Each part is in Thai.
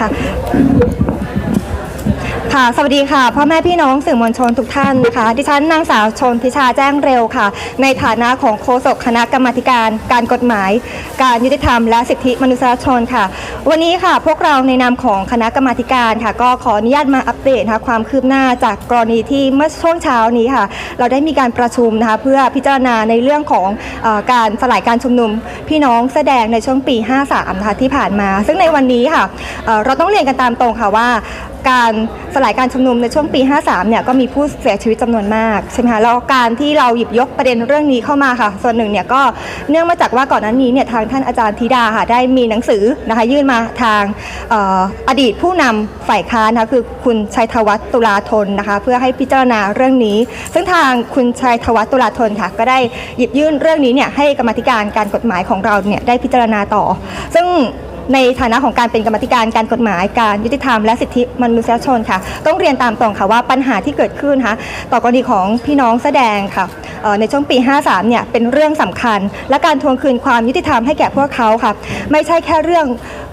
ค่ะ ค่ะ สวัสดีค่ะ พ่อแม่พี่น้องสื่อมวลชนทุกท่านนะคะ ดิฉันนางสาวชนพิชาแจ้งเร็วค่ะ ในฐานะของโฆษกคณะกรรมาการ การกฎหมาย การยุติธรรม และสิทธิมนุษยชนค่ะ วันนี้ค่ะ พวกเราในนามของคณะกรรมาการค่ะ ก็ขออนุญาตมาอัปเดตนะคะความคืบหน้าจากกรณีที่เมื่อช่วงเช้านี้ค่ะ เราได้มีการประชุมนะคะเพื่อพิจารณาในเรื่องของอการสลายการชุมนุม พี่น้องแสดงในช่วงปี 53นะคะที่ผ่านมา ซึ่งในวันนี้ค่ะเราต้องเรียนกันตามตรงค่ะว่าการสลายการชุมนุมในช่วงปี 53 เนี่ยก็มีผู้เสียชีวิตจำนวนมากใช่ไหมคะแล้วการที่เราหยิบยกประเด็นเรื่องนี้เข้ามาค่ะ ส่วนหนึ่งเนี่ยก็เนื่องมาจากว่าก่อนหน้านี้เนี่ยทางท่านอาจารย์ธิดาค่ะได้มีหนังสือนะคะยื่นมาทางอออดีตผู้นำฝ่ายค้านนะคะคือคุณชัยธวัฒน์ตุลาธนนะคะเพื่อให้พิจารณาเรื่องนี้ ซึ่งทางคุณชัยธวัฒน์ตุลาธนค่ะก็ได้หยิบยื่นเรื่องนี้เนี่ยให้กรรมธิการการกฎหมายของเราเนี่ยได้พิจารณาต่อ ซึ่ง ในฐานะของการเป็นกรรมธิการการกฎหมายการยุติธรรมและสิทธิมนุษยชนค่ะ ต้องเรียนตามตรงค่ะว่าปัญหาที่เกิดขึ้นนะคะต่อกรณีของพี่น้องแสดงค่ะเอ่อ ในช่วงปี 53 เนี่ยเป็นเรื่องสำคัญ และการทวงคืนความยุติธรรมให้แก่พวกเขาค่ะไม่ใช่แค่เรื่อง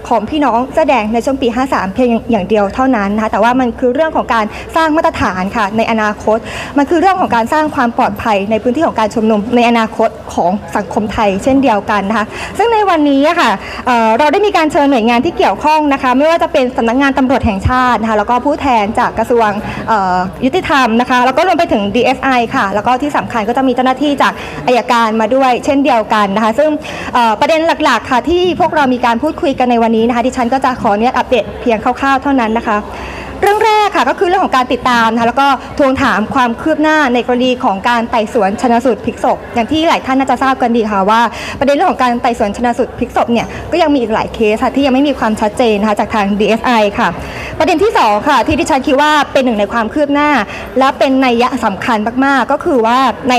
ของพี่น้องแสดงในช่วงปี 53 เพียงอย่างเดียวเท่านั้นนะคะแต่ว่ามันคือเรื่องของการสร้างมาตรฐานค่ะในอนาคต มันคือเรื่องของการสร้างความปลอดภัยในพื้นที่ของการชุมนุมในอนาคตของสังคมไทยเช่นเดียวกันนะคะซึ่งในวันนี้ค่ะเเราได้มีการเชิญหน่วยงานที่เกี่ยวข้องนะคะไม่ว่าจะเป็นสำนักงานตำรวจแห่งชาตินะคะแล้วก็ผู้แทนจากกระทรวงยุติธรรมนะคะแล้วก็รวมไปถึง DSI ค่ะ แล้วก็ที่สำคัญก็จะมีเจ้าหน้าที่จากอายการมาด้วย เช่นเดียวกันนะคะ ซึ่งประเด็นหลักๆ ค่ะที่พวกเรามีการพูดคุยกันในวันนี้นะคะ ดิฉันก็จะขออนุญาตอัปเดตเพียงคร่าวๆเท่านั้นนะคะ เรื่องแรก ค่ะก็คือเรื่องของการติดตามนะคะแล้วก็ทวงถามความคืบหน้าในกรณีของการไต่สวนชนสูตรพลิกศพอย่างที่หลายท่านน่าจะทราบกันดีค่ะว่า ประเด็นเรื่องของการไต่สวนชนสูตรพลิกศพเนี่ยก็ยังมีอีกหลายเคสค่ะที่ยังไม่มีความชัดเจนนะคะจากทาง DSI ค่ะ ประเด็นที่สองค่ะ ที่ดิฉันคิดว่าเป็นหนึ่งในความคืบหน้า และเป็นนัยยะสำคัญมากๆ ก็คือว่าใน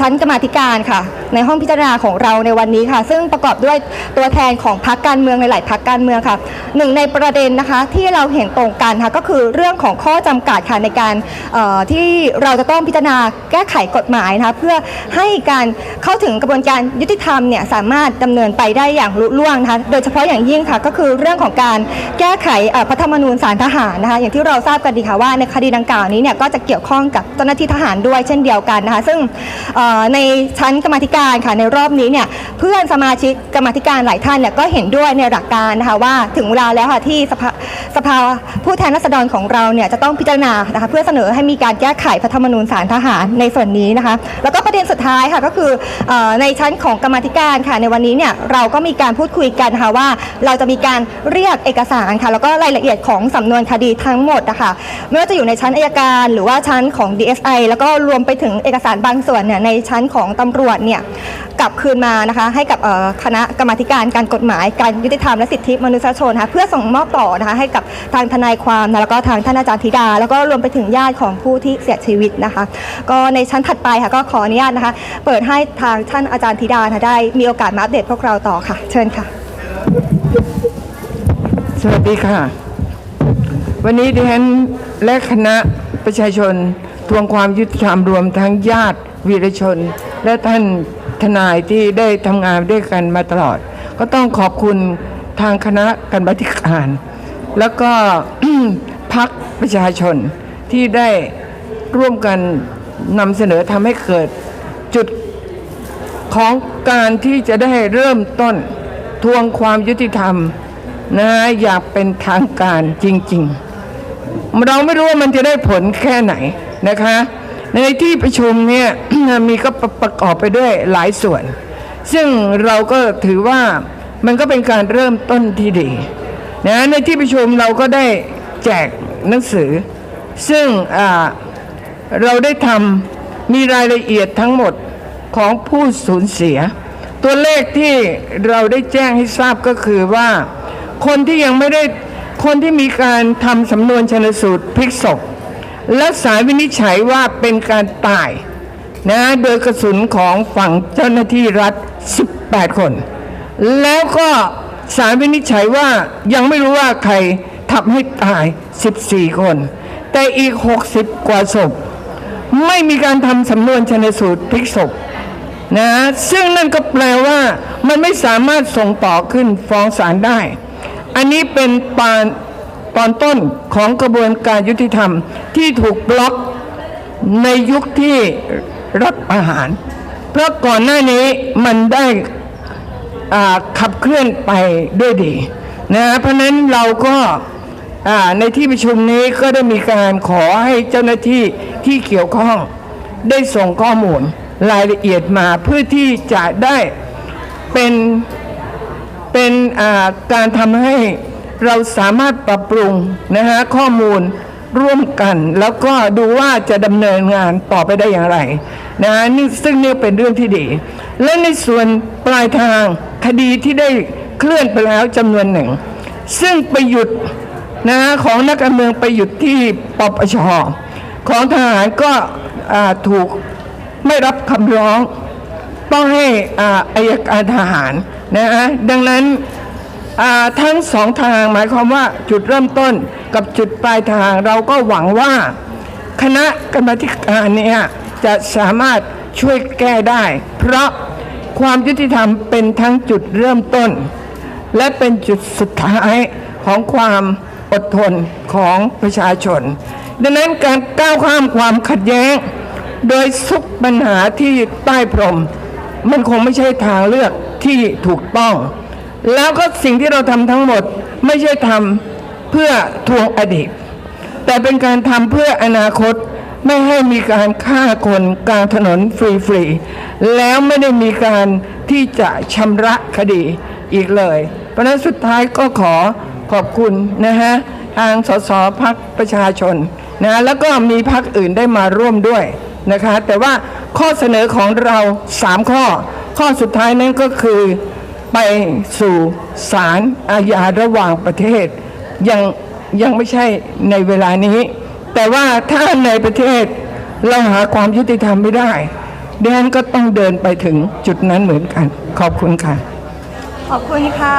ชั้นกรรมาธิการค่ะ ในห้องพิจารณาของเราในวันนี้ค่ะ ซึ่งประกอบด้วยตัวแทนของพรรคการเมืองในหลายพรรคการเมืองค่ะหนึ่งในประเด็นนะคะที่เราเห็นตรงกันค่ะก็คือเรื่องของของข้อจำกัดค่ะในการที่เราจะต้องพิจารณาแก้ไขกฎหมายนะคะเพื่อให้การเข้าถึงกระบวนการยุติธรรมเนี่ยสามารถดำเนินไปได้อย่างลุล่วงนะคะโดยเฉพาะอย่างยิ่งค่ะก็คือเรื่องของการแก้ไขพระธรรมนูญสารทหารนะคะอย่างที่เราทราบกันดีค่ะว่าในคดีดังกล่าวนี้เนี่ยก็จะเกี่ยวข้องกับเจ้าหน้าที่ทหารด้วยเช่นเดียวกันนะคะซึ่งในชั้นกรรมธิการค่ะในรอบนี้เนี่ยเพื่อนสมาชิกกรรมธิการหลายท่านเนี่ยก็เห็นด้วยในหลักการนะคะว่าถึงเวลาแล้วค่ะที่สภาสภาผู้แทนราษฎรของเราเนี่ยจะต้องพิจารณานะคะเพื่อเสนอให้มีการแก้ไขพระธรรมนูญสารทหารในส่วนนี้นะคะ แล้วก็ประเด็นสุดท้ายค่ะก็คืออในชั้นของกรรมธิการค่ะในวันนี้เนี่ยเราก็มีการพูดคุยกันนะคะว่าเราจะมีการเรียกเอกสารค่ะแล้วก็รายละเอียดของสำนวนคดีทั้งหมดนะคะไม่ว่าจะอยู่ในชั้นอายการ หรือว่าชั้นของ DSI แล้วก็รวมไปถึงเอกสารบางส่วนเนี่ยในชั้นของตำรวจเนี่ย กลับคืนมานะคะให้กับคณะกรรมาธิการการกฎหมายการยุติธรรมและสิทธิมนุษยชนนะคะเพื่อส่งมอบต่อนะคะให้กับทางทนายความแล้วก็ทางท่านอาจารย์ธิดา แล้วก็รวมไปถึงญาติของผู้ที่เสียชีวิตนะคะ ก็ในชั้นถัดไปค่ะก็ขออนุญาตนะคะ เปิดให้ทางท่านอาจารย์ธิดาะะได้ มีโอกาสมาอัปเดตพวกเราต่อค่ะ เชิญค่ะ สวัสดีค่ะ วันนี้ดิฉันและคณะประชาชนทวงความยุติธรรมรวมทั้งญาติวีรชน และท่าน ทนายที่ได้ทำงานด้วยกันมาตลอด ก็ต้องขอบคุณทางคณะกรรมธิการ แล้วก็พักประชาชนที่ได้ร่วมกันนำเสนอทำให้เกิดจุดของการที่จะได้เริ่มต้นทวงความยุติธรรมนะอยากเป็นทางการจริง ๆ เราไม่รู้ว่ามันจะได้ผลแค่ไหนนะคะ ในที่ประชุมเนี่ยมีก็ประกอบไปด้วยหลายส่วน ซึ่งเราก็ถือว่ามันก็เป็นการเริ่มต้นที่ดีนะในที่ประชุมเราก็ได้แจกหนังสือ ซึ่งเราได้ทำมีรายละเอียดทั้งหมดของผู้สูญเสีย ตัวเลขที่เราได้แจ้งให้ทราบก็คือว่า คนที่ยังไม่ได้คนที่มีการทำสำนวนชนสูตรพลิกศพ และสารวินิจฉัยว่าเป็นการตายนะโดยกระสุนของฝั่งเจ้าหน้าที่รัฐ 18 คน แล้วก็สารวินิจฉัยว่ายังไม่รู้ว่าใครทำให้ตาย 14 คน แต่อีก 60 กว่าศพ ไม่มีการทำสำนวนชนสูตรพลิกศพนะซึ่งนั่นก็แปลว่ามันไม่สามารถส่งต่อขึ้นฟ้องศาลได้ อันนี้เป็นปาน ตอนต้นของกระบวนการยุติธรรมที่ถูกบล็อกในยุคที่รัฐประหาร เพราะก่อนหน้านี้มันได้ขับเคลื่อนไปด้วยดีนะเพราะนั้นเราก็ในที่ประชุมนี้ก็ได้มีการขอให้เจ้าหน้าที่ที่เกี่ยวข้อง ได้ส่งข้อมูลรายละเอียดมาเพื่อที่จะได้เป็นเป็นการทำให้ เราสามารถปรับปรุงนะฮะข้อมูลร่วมกัน แล้วก็ดูว่าจะดำเนินงานต่อไปได้อย่างไรนะฮะนี่ซึ่งนี่เป็นเรื่องที่ดี และในส่วนปลายทางคดีที่ได้เคลื่อนไปแล้วจำนวนหนึ่ง ซึ่งไปหยุดนะของนักการเมืองไปหยุดที่ปปชของทหารก็ถูกไม่รับคำร้อง ต้องให้อาอายการทหารนะฮะดังนั้น ทั้งสองทางหมายความว่าจุดเริ่มต้นกับจุดปลายทางเราก็หวังว่า คณะกรรมาธิการเนี่ยจะสามารถช่วยแก้ได้ เพราะความยุติธรรมเป็นทั้งจุดเริ่มต้น และเป็นจุดสุดท้ายของความอดทนของประชาชน ดังนั้นการก้าวข้ามความขัดแย้ง โดยซุกปัญหาที่ใต้พรม มันคงไม่ใช่ทางเลือกที่ถูกต้อง แล้วก็สิ่งที่เราทำทั้งหมดไม่ใช่ทำเพื่อทวงอดีต แต่เป็นการทำเพื่ออนาคตไม่ให้มีการฆ่าคนกลางถนนฟรีๆ แล้วไม่ได้มีการที่จะชำระคดีอีกเลย เพราะนั้นสุดท้ายก็ขอขอบคุณนะฮะทางสสพักประชาชนนะแล้วก็มีพักอื่นได้มาร่วมด้วยนะคะ แต่ว่าข้อเสนอของเรา 3 ข้อ ข้อสุดท้ายนั้นก็คือ ไปสู่ศาลอาญาระหว่างประเทศ ยังยังไม่ใช่ในเวลานี้ แต่ว่าถ้าในประเทศเราหาความยุติธรรมไม่ได้แดนก็ต้องเดินไปถึงจุดนั้นเหมือนกัน ขอบคุณค่ะ ขอบคุณค่ะ